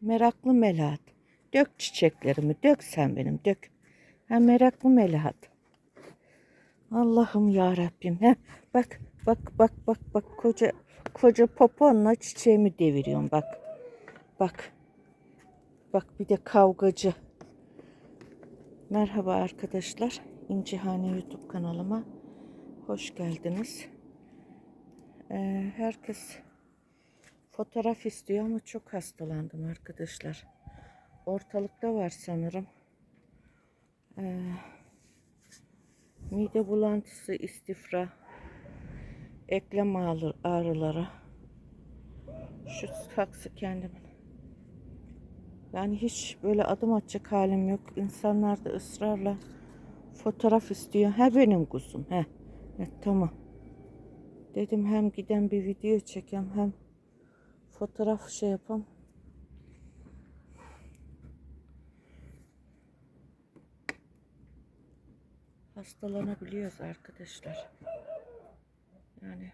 Meraklı Melahat. Dök çiçeklerimi, dök sen benim, dök. Ha meraklı Melahat. Allah'ım ya Rabbim. Ha, bak, bak, bak, bak, bak. Koca, koca poponla çiçeğimi deviriyorum bak. Bak. Bak bir de kavgacı. Merhaba arkadaşlar. İncihane YouTube kanalıma hoş geldiniz. Ee, herkes fotoğraf istiyor ama çok hastalandım arkadaşlar. Ortalıkta var sanırım. Ee, mide bulantısı, istifra, eklem ağrı- ağrıları. Şu saksı kendimin. Yani hiç böyle adım atacak halim yok. İnsanlar da ısrarla fotoğraf istiyor. Ha benim kuzum. He. he tamam. Dedim hem giden bir video çekeyim hem fotoğraf şey yapam. Hastalanabiliyoruz arkadaşlar. Yani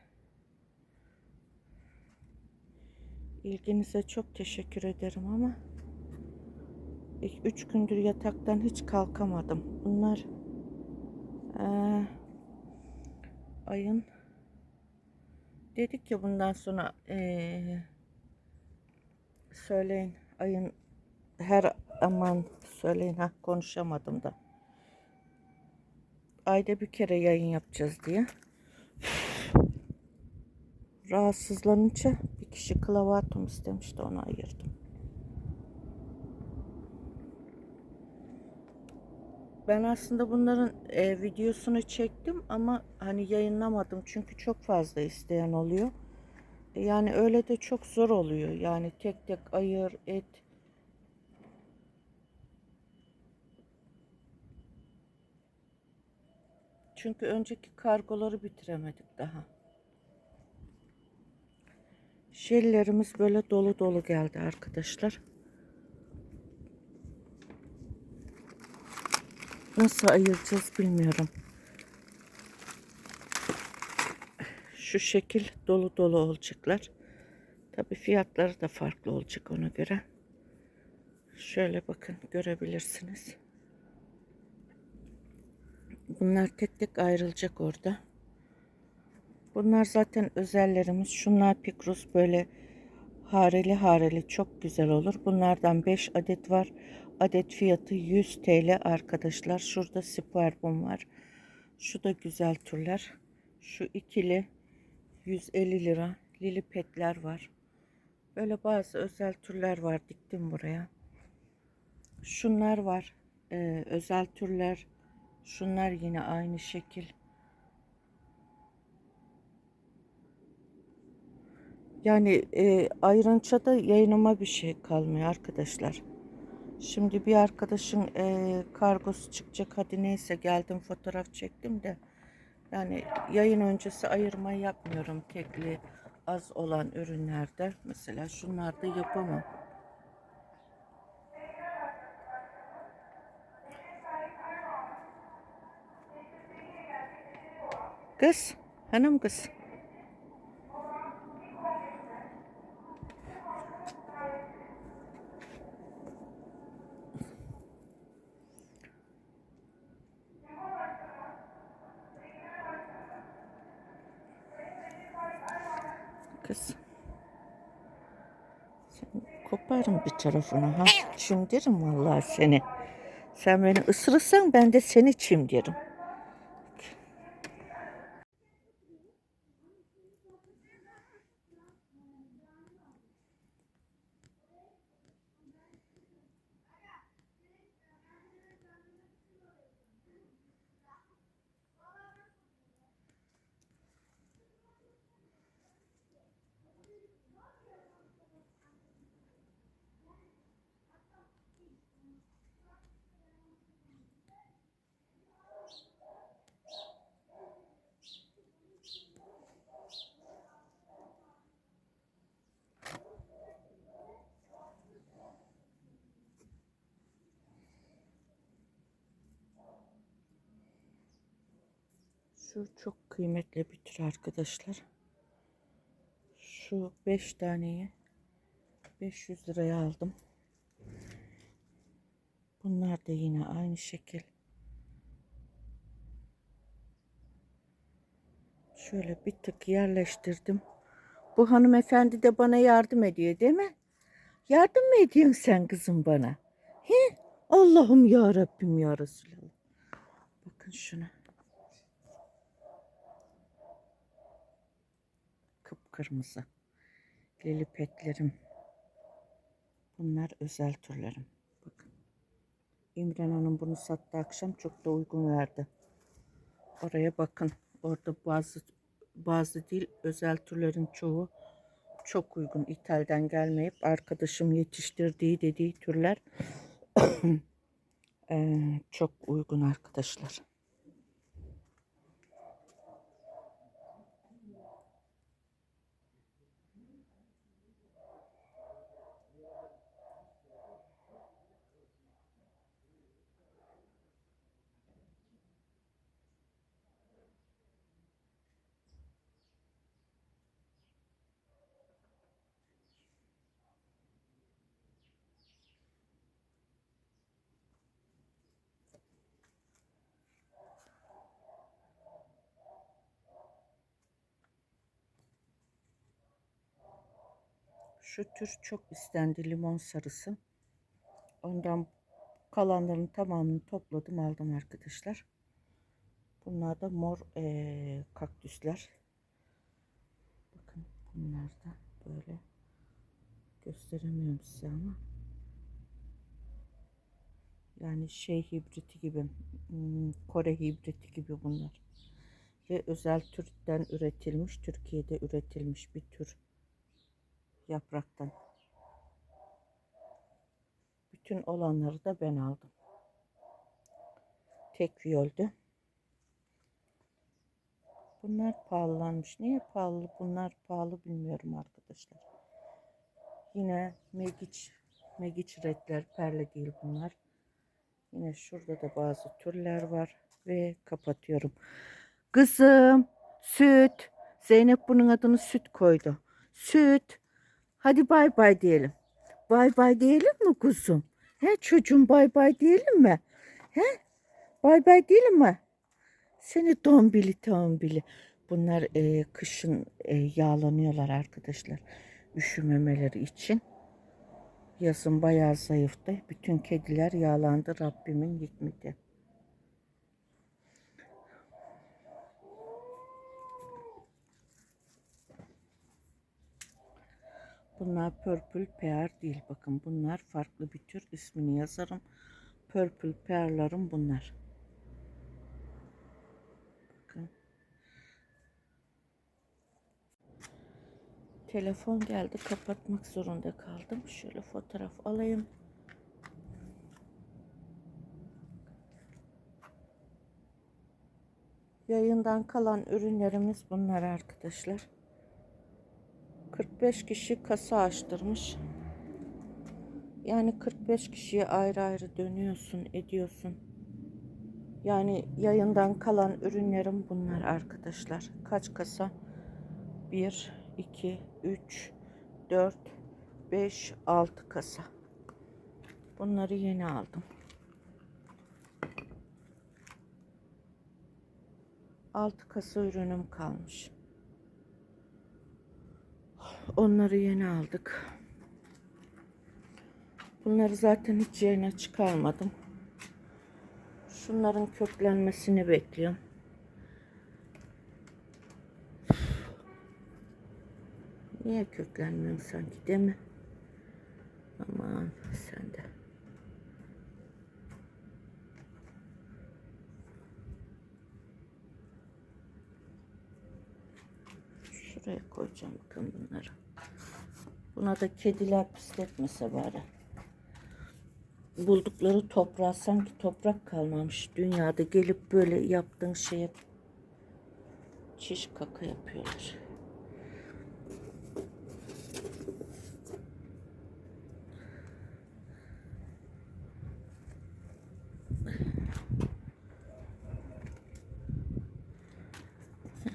ilginize çok teşekkür ederim ama ilk üç gündür yataktan hiç kalkamadım. Bunlar eee, ayın dedik ya bundan sonra eee, söyleyin. Ayın her aman söyleyin. Ha konuşamadım da. Ayda bir kere yayın yapacağız diye. Rahatsızlanınca bir kişi klavatum istemişti onu ayırdım. Ben aslında bunların e, videosunu çektim ama hani yayınlamadım. Çünkü çok fazla isteyen oluyor. Yani öyle de çok zor oluyor. Yani tek tek ayır, et. Çünkü önceki kargoları bitiremedik daha. Jellerimiz böyle dolu dolu geldi arkadaşlar. Nasıl ayıracağız bilmiyorum. Şu şekil dolu dolu olacaklar. Tabi fiyatları da farklı olacak ona göre. Şöyle bakın görebilirsiniz. Bunlar tek tek ayrılacak orada. Bunlar zaten özellerimiz. Şunlar Pikrus böyle hareli hareli çok güzel olur. Bunlardan 5 adet var. Adet fiyatı 100 TL arkadaşlar. Şurada Sperbum var. Şu da güzel türler. Şu ikili 150 lira. Lilipetler var. Böyle bazı özel türler var. Diktim buraya. Şunlar var. Ee, özel türler. Şunlar yine aynı şekil. Yani e, ayrınca yayınıma bir şey kalmıyor arkadaşlar. Şimdi bir arkadaşın e, kargosu çıkacak. Hadi neyse geldim fotoğraf çektim de. Yani yayın öncesi ayırma yapmıyorum tekli az olan ürünlerde. Mesela şunlarda yapamam. Kız, hanım kız. Kız. Sen koparım bir tarafını ha. Çimdirim vallahi seni. Sen beni ısırırsan ben de seni çimdirim. Şu çok kıymetli bir tür arkadaşlar. Şu 5 taneyi 500 liraya aldım. Bunlar da yine aynı şekil. Şöyle bir tık yerleştirdim. Bu hanımefendi de bana yardım ediyor değil mi? Yardım mı ediyorsun sen kızım bana? He? Allah'ım ya Rabbim ya Resulallah. Bakın şuna. Kıpkırmızı. Lilipetlerim. Bunlar özel türlerim. Bakın. İmren Hanım bunu sattı akşam çok da uygun verdi. Oraya bakın. Orada bazı bazı değil özel türlerin çoğu çok uygun. İthal'den gelmeyip arkadaşım yetiştirdiği dediği türler eee, çok uygun arkadaşlar. Şu tür çok istendi limon sarısı. Ondan kalanların tamamını topladım aldım arkadaşlar. Bunlar da mor eee, kaktüsler. Bakın bunlar da böyle gösteremiyorum size ama. Yani şey hibriti gibi, hmm, Kore hibriti gibi bunlar. Ve özel türden üretilmiş, Türkiye'de üretilmiş bir tür yapraktan. Bütün olanları da ben aldım. Tek viyoldü. Bunlar pahalanmış. Niye pahalı? Bunlar pahalı bilmiyorum arkadaşlar. Yine megiç, megiç redler perle değil bunlar. Yine şurada da bazı türler var ve kapatıyorum. Kızım, süt. Zeynep bunun adını süt koydu. Süt. Hadi bay bay diyelim. Bay bay diyelim mi kuzum? He çocuğum bay bay diyelim mi? He? Bay bay diyelim mi? Seni dombili tombili. Bunlar e, kışın e, yağlanıyorlar arkadaşlar. Üşümemeleri için. Yazın bayağı zayıftı. Bütün kediler yağlandı Rabbimin hikmeti. Bunlar purple pear değil. Bakın bunlar farklı bir tür. İsmini yazarım. Purple pear'larım bunlar. Bakın. Telefon geldi. Kapatmak zorunda kaldım. Şöyle fotoğraf alayım. Yayından kalan ürünlerimiz bunlar arkadaşlar. 45 kişi kasa açtırmış. Yani 45 kişiye ayrı ayrı dönüyorsun, ediyorsun. Yani yayından kalan ürünlerim bunlar arkadaşlar. Kaç kasa? 1, 2, 3, 4, 5, 6 kasa. Bunları yeni aldım. Altı kasa ürünüm kalmış. Onları yeni aldık. Bunları zaten hiç yayına çıkarmadım. Şunların köklenmesini bekliyorum. Niye köklenmiyorsun sanki değil mi? Aman sen de. Şuraya koyacağım bakın bunları. Buna da kediler pisletmese bari. Buldukları toprağa sanki toprak kalmamış. Dünyada gelip böyle yaptığın şeye çiş kaka yapıyorlar.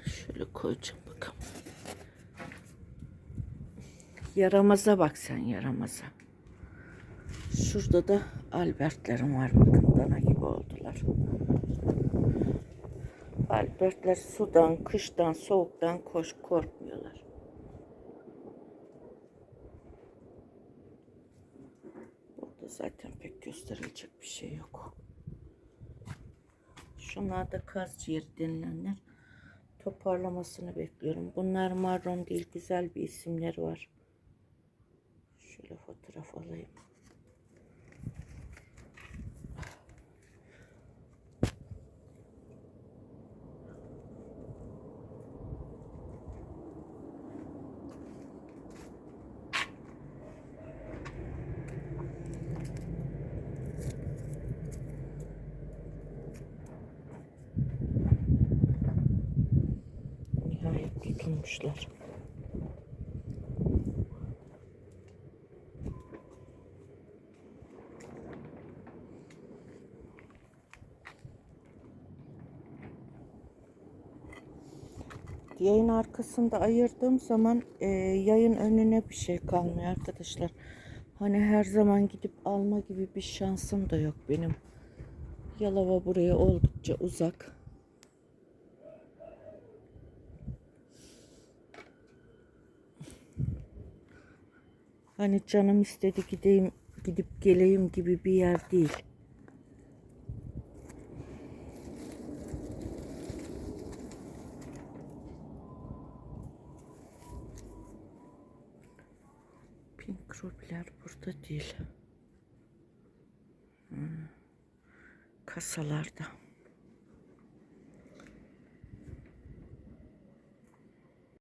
Şöyle koyacağım bakalım. Yaramaza bak sen yaramaza. Şurada da Albertlerim var. Bakın dana gibi oldular. Albertler sudan, kıştan, soğuktan koş korkmuyorlar. Burada zaten pek gösterilecek bir şey yok. Şunlar da kaz ciğeri denilenler. Toparlamasını bekliyorum. Bunlar marron değil, güzel bir isimleri var. Şöyle fotoğraf alayım. Tutulmuşlar. Yayın arkasında ayırdığım zaman e, yayın önüne bir şey kalmıyor arkadaşlar. Hani her zaman gidip alma gibi bir şansım da yok benim. Yalova buraya oldukça uzak. Hani canım istedi gideyim gidip geleyim gibi bir yer değil. Rubiler burada değil. Hmm. Kasalarda.